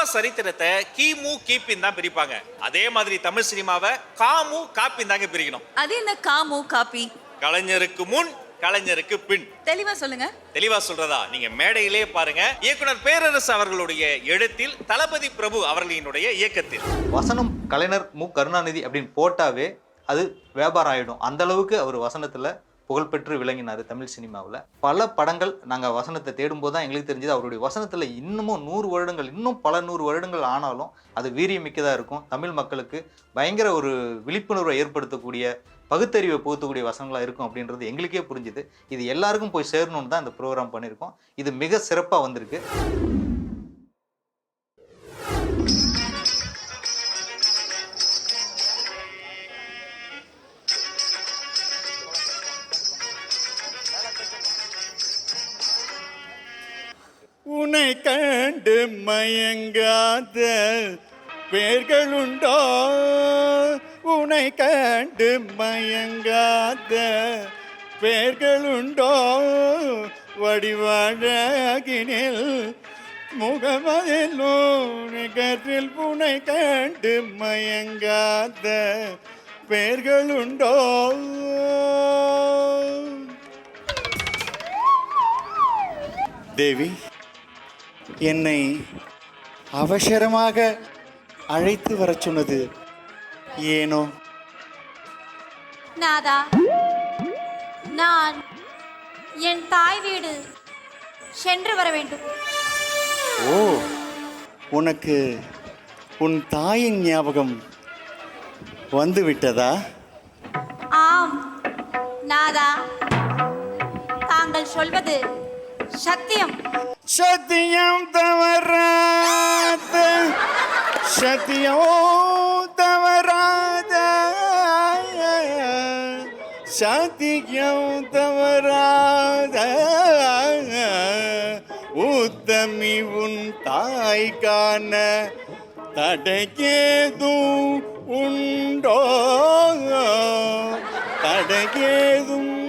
பொதுவா சரித்திரத்தை கிமு கிபின் தான் பிரிப்பாங்க. அதே மாதிரி தமிழ் சினிமாவை காமு காப்பின் தாங்க பிரிக்கணும். அது என்ன காமு காப்பி? கலைஞருக்கு முன் கலைஞருக்கு பின். தெளிவா சொல்லுங்க. தெளிவா சொல்றதா? நீங்க மேடையிலே பாருங்க. இயக்குனர் பேரரசு அவர்களுடைய எழுத்தில் தளபதி பிரபு அவர்களினுடைய இயக்கத்தில். வசனம் கலைஞர் மு. கருணாநிதி அப்படின்னு போட்டாவே அது வியாபாரம் ஆயிடும். அந்த அளவுக்கு அவர் வசனத்துல புகழ்பெற்று விளங்கினார் தமிழ் சினிமாவில். பல படங்கள் நாங்கள் வசனத்தை தேடும்போது தான் எங்களுக்கு தெரிஞ்சது அவருடைய வசனத்தில் இன்னமும் நூறு வருடங்கள் இன்னும் பல நூறு வருடங்கள் ஆனாலும் அது வீரியமிக்கதாக இருக்கும். தமிழ் மக்களுக்கு பயங்கர ஒரு விழிப்புணர்வை ஏற்படுத்தக்கூடிய பகுத்தறிவை புகுத்தக்கூடிய வசனங்களாக இருக்கும் அப்படின்றது எங்களுக்கே புரிஞ்சுது. இது எல்லாருக்கும் போய் சேரணும்னு தான் இந்த ப்ரோக்ராம் பண்ணியிருக்கோம். இது மிக சிறப்பாக வந்திருக்கு. உன்னை கண்டு மயங்காத பேர்களுண்டோ உன்னை கண்டு மயங்காத பேர்களுண்டோ வடிவாழகினில் முகமதிலோ நிகரில் உன்னை கண்டு மயங்காத பேர்களுண்டோ தேவி என்னை அவசரமாக அழைத்து வரச் சொன்னது ஏனோ? நாதா நான் என் தாய் வீடு சென்று வர வேண்டும். ஓ உனக்கு உன் தாயின் ஞாபகம் வந்து விட்டதா ஆம் நாதா தாங்கள் சொல்வது சத்தியம். சத்தியம் தவறாத. சத்தியம் தவறாத. சத்தியம் தவறாத. உத்தமி உன் தாய்க்கான தடைக்கேதும் உண்டோ? தடைக்கேதும்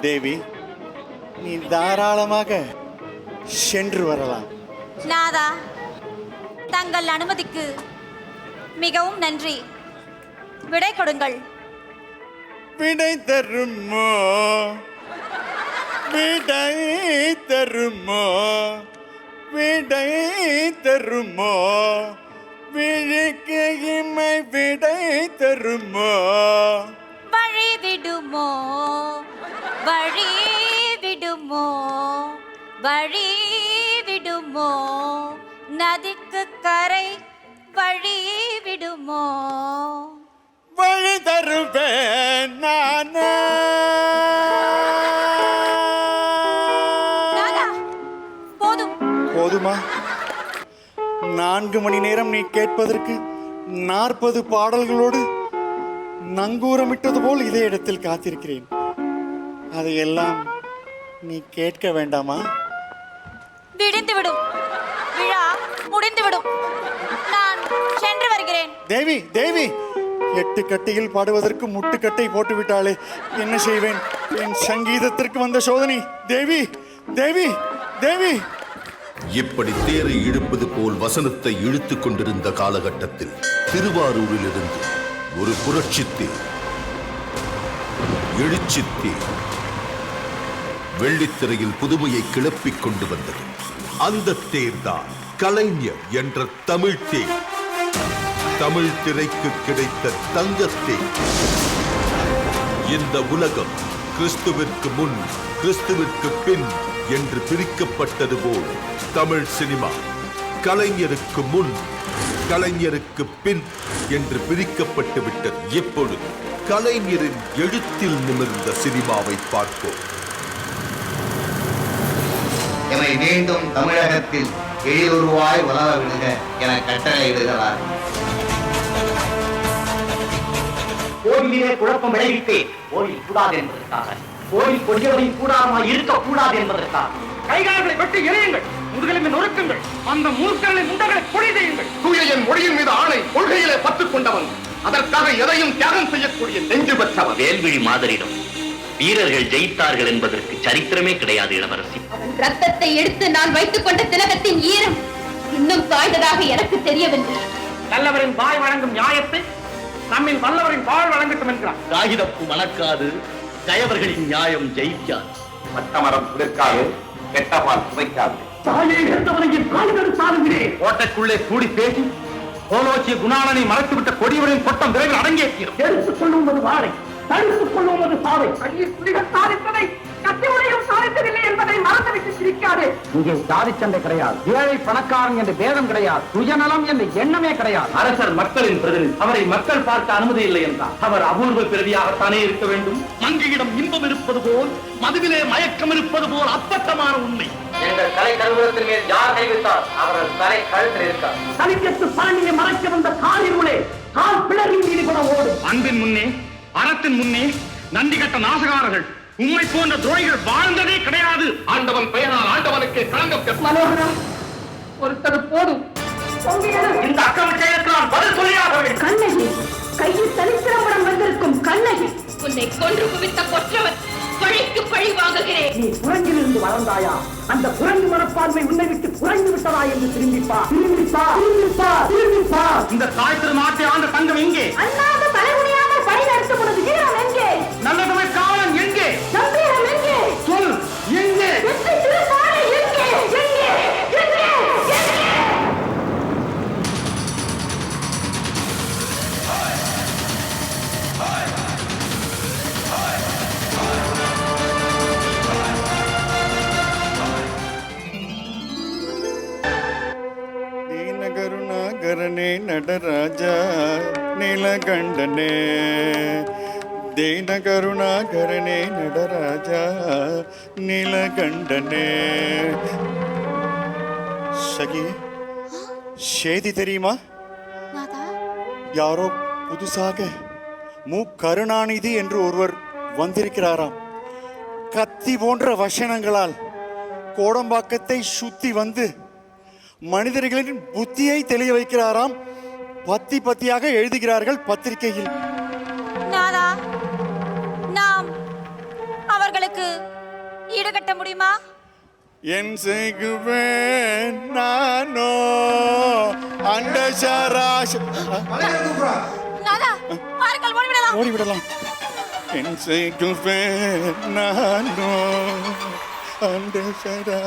தேவி நீ தாராளமாக சென்று வரலாம். நாதா தங்கள் அனுமதிக்கு மிகவும் நன்றி. விடை கொடுங்கள். விடை தருமோ? விடை தருமோ? விடை தருமோ? விழிக்கு இமை விடை தருமோ? வழி விடுமோ? வழி விடுமோ? வழி விடுமோ? நதிக்கு கரை வழி விடுமோ? வழி தருவேன் நானே. போதும். போதுமா? நான்கு மணி நேரம் நீ கேட்பதற்கு நாற்பது பாடல்களோடு நங்கூரமிட்டது போல் இதே இடத்தில் காத்திருக்கிறேன். அதையெல்லாம் நீ கேட்க வேண்டாமா? விடிந்து விடும். விழா முடிந்து விடும். நான் சென்று வருகிறேன். தேவி தேவி! எட்டு கட்டியில் பாடுவதற்கு முட்டுக்கட்டை போட்டு விட்டாளே என்ன செய்வேன்? என் சங்கீதத்திற்கு வந்த சோதனை. தேவி தேவி தேவி! இப்படி தேரை இழுப்பது போல் வசனத்தை இழுத்துக் கொண்டிருந்த காலகட்டத்தில் திருவாரூரிலிருந்து ஒரு புரட்சித்தேர் எழுச்சித்தேர் வெள்ளித்திரையில் புதுமையை கிளப்பிக் கொண்டு வந்தது. அந்த தேர்தான் கலைஞர் என்ற தமிழ் தேர். தமிழ் திரைக்கு கிடைத்த தங்கத்தே இந்த உலகம் கிறிஸ்துவிற்கு முன் கிறிஸ்துவிற்கு பின் என்று பிரிக்கப்பட்டது போல் தமிழ் சினிமா கலைஞருக்கு முன் கலைஞருக்கு பின் என்று பிரிக்கப்பட்டு விட்டது. இப்பொழுது கலைஞரின் எழுத்தில் நிமிர்ந்த சினிமாவை பார்ப்போம். எமை மீண்டும் தமிழகத்தில் எழிலுருவாய் உலக விடுக என கட்டளையிடுகிறார். கோயிலிலே குழப்பம் விளைவித்தேன் கோயில் கூடாது என்பதற்காக. கோயில் கொடியவரின் கூடாரமாய் இருக்கக்கூடாது என்பதற்காக. கைகால்களை வெட்டி எறியுங்கள். முதுகெலும்பை நொறுக்குங்கள். அந்த மூர்க்கர்களை முண்டங்களை கொலை செய்யுங்கள். தூய என் மொழியின் மீது ஆணை கொள்கையிலே பற்றுக் கொண்டவன். அதற்காக எதையும் தியாகம் செய்யக்கூடிய நெஞ்சு பெற்றவன். வேல்விழி மாதிரிடம் வீரர்கள் ஜெயித்தார்கள் என்பதற்கு சரித்திரமே கிடையாது இளவரசி. ரத்தத்தை எடுத்து நான் வைத்துக் கொண்ட திலகத்தின் ஈரம் இன்னும் காய்ந்ததாக எனக்கு தெரியவில்லை. நல்லவரின் வாய் வழங்கும் நியாயத்தை நம்மில் வல்லவரின் வாழ் வழங்கட்டும் என்கிறார். காகிதப்பு மணக்காது கயவர்களின் நியாயம் ஜெயிக்காது. பட்டமரம் குளிர்காது கெட்டபால் சுவைக்காது தாயே இருந்தவனையும் கால்கள் சாருகிறேன் கோட்டைக்குள்ளே கூடி பேசி கோலோச்சிய குணாளனை மறைத்துவிட்ட கொடியவரின் கொட்டம் விரைவில் அடங்கேற்கிறோம் எடுத்துக் கொள்ளுவது வாழை தடுத்துக் கொள்ளுவது சாவை. கையில் புலிகள் சாதித்ததை கத்தி உடையும் சாதித்ததில்லை என்பதை மறந்துவிட்டு சிரிக்காதே. இங்கே சாதி சண்டை கிடையாது. ஏழை பணக்காரன் என்ற பேதம் கிடையாது. சுயநலம் என்ற எண்ணமே கிடையாது. அரசர் மக்களின் பிரதிநிதி. அவரை மக்கள் பார்க்க அனுமதி இல்லை என்றார் அவர் அபூர்வ பிறவியாகத்தானே இருக்க வேண்டும்? மங்கையிடம் இன்பம் இருப்பது போல் மதுவிலே மயக்கம் இருப்பது போல் அப்பட்டமான உண்மை. எங்கள் கலை கருவூலத்தின் மேல் யார் கைவிட்டார் அவரது தலை கழுத்தில் இருக்கார் கலிக்கத்து பழனியை மறைக்க வந்த காலிருளே கால் பிளரின் ஈடுபட ஓடும். அன்பின் முன்னே அறத்தின் முன்னே நன்றி கட்ட நாசகாரர்கள். உண்மை போன்ற துரோகிகள் வாழ்ந்ததே கிடையாது. ஆண்டவன் பெயரால் ஆண்டவனுக்கு களங்கம் கற்று மனோகரம் ஒருத்தர் போதும். இந்த அக்கிரம செயலுக்கு நான் பதில் சொல்லியாக கண்ணகி கையில் சரித்திரம்படம் வந்திருக்கும் கண்ணகி. உன்னை கொன்று குவித்த கொற்றவன் பழிக்கு பழி வாங்குகிறேன். நீ புறங்கிலிருந்து வளர்ந்தாயா? அந்த புறங்கு மனப்பான்மை உன்னை விட்டு புறங்கி விட்டதா என்று திரும்பிப்பா. திரும்பிப்பா. திரும்பிப்பா. திரும்பிப்பா. இந்த தாய் திரு நாட்டை ஆண்ட தங்கம் எங்கே? அண்ணாத தலைமுடியாமல் ನೀಲಗಂಡನೆ ದೀನಗರುಣಾಗರನೆ நடராஜ நீலகண்டனே சகி செய்தி தெரியுமா யாரோ புதுசாக மு கருணாநிதி என்று ஒருவர் வந்திருக்கிறாராம் கத்தி போன்ற வசனங்களால் கோடம்பாக்கத்தை சுத்தி வந்து மனிதர்களின் புத்தியை தெளிய வைக்கிறாராம் பத்தி பத்தியாக எழுதுகிறார்கள் பத்திரிகையில். நாதா நாம் அவர்களுக்கு ஈடுகட்ட முடியுமா? என் செய்குவேன் நானோ அண்ட சராச நாதா பாருங்கள் ஓடிவிடலாம். ஓடிவிடலாம். என் செய்குவேன் நானோ அண்ட சரா